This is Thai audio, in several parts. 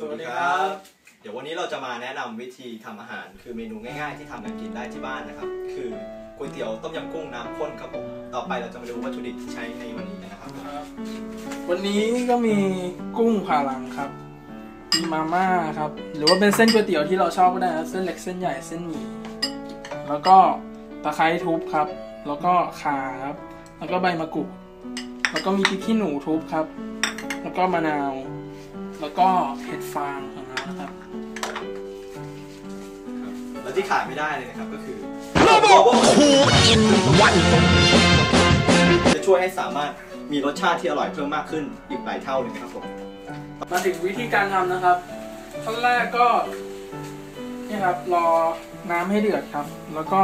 สวัสดีครับ เดี๋ยววันนี้เราจะมาแนะนำวิธีทำอาหาร คือเมนูง่ายๆ ที่ทำกันกินได้ที่บ้านนะครับ คือก๋วยเตี๋ยวต้มยำกุ้งน้ำข้นครับผม ต่อไปเราจะมาดูวัตถุดิบที่ใช้ในวันนี้กันนะครับครับ วันนี้ก็มีกุ้งผ่าหลังครับ มีมาม่าครับ หรือว่าเป็นเส้นก๋วยเตี๋ยวที่เราชอบก็ได้นะเส้นเล็กเส้นใหญ่เส้นหมี่ แล้วก็ตะไคร้ทุบครับ แล้วก็ข่าครับ แล้วก็ใบมะกรูด แล้วก็มีพริกขี้หนูทุบครับ แล้วก็มะนาว แล้วก็เห็ดฟางของเรานะครับแล้วที่ขาดไม่ได้เลยนะครับก็คือจะช่วยให้สามารถมีรสชาติที่อร่อยเพิ่มมากขึ้นอีกหลายเท่าเลยนะครับผมมาถึงวิธีการทำนะครับขั้นแรกก็นี่ครับรอน้ำให้เดือดครับ แล้วก็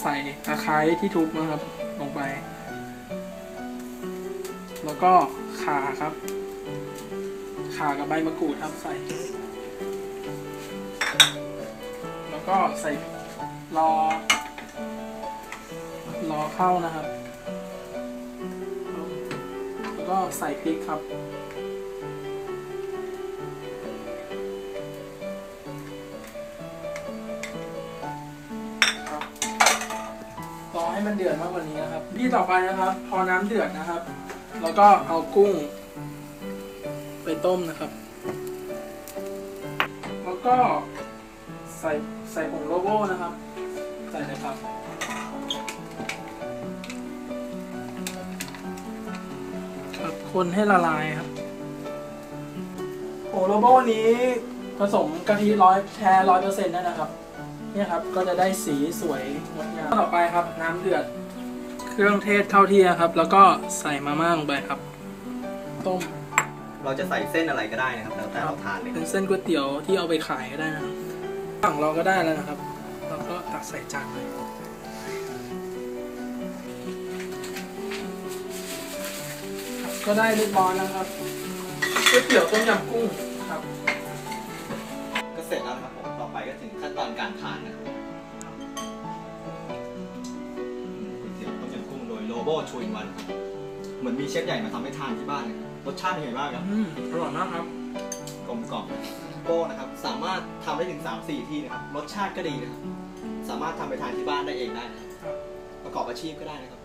ใส่ตะไคร้ที่ทุบนะครับลงไป แล้วก็ข่าครับ ข่ากับใบมะกรูดครับใส่ แล้วก็ใส่รอ รอเข้านะครับ แล้วก็ใส่พริกครับรอให้มันเดือดมากกว่านี้นะครับ ที่ต่อไปนะครับ พอน้ำเดือดนะครับ แล้วก็เอากุ้ง ต้มนะครับ แล้วก็ใส่ใส่ผงโลโก้นะครับ ใส่เลยครับครับคนให้ละลายครับผงโลโก้นี้ผสมกะทิร้อยแท้ร้อยเปอร์เซ็นต์นั่นนะครับเนี่ยครับ ก็จะได้สีสวยงดงามต่อไปครับ น้ำเดือด เครื่องเทศเข้าที่ครับ แล้วก็ใส่มาม่าลงไปครับ ต้ม เราจะใส่เส้นอะไรก็ได้นะครับแล้วแต่เราทานเลยเป็นเส้นก๋วยเตี๋ยวที่เอาไปขายก็ได้นะครับฝั่งเราก็ได้แล้วนะครับ เราก็ตักใส่จานเลยครับก็ได้เรียบร้อยแล้วครับก๋วยเตี๋ยวต้มยำกุ้งครับ ก็เสร็จแล้วนะครับผมต่อไปก็ถึงขั้นตอนการทานนะครับอืมก๋วยเตี๋ยวต้มยำกุ้งโดยโลโบชูอินวันครับเหมือนมีเชฟใหญ่มาทำให้ทานที่บ้านเลยค รับรสชาติเป็นไงบ้างครับ อืมอร่อยมากครับ กลมกล่อมโป้นะครับ สามารถทำได้ถึง 3 4 ที่นะครับ รสชาติก็ดีนะครับ สามารถทำไปทานที่บ้านได้เองได้นะครับ ประกอบอาชีพก็ได้นะครับ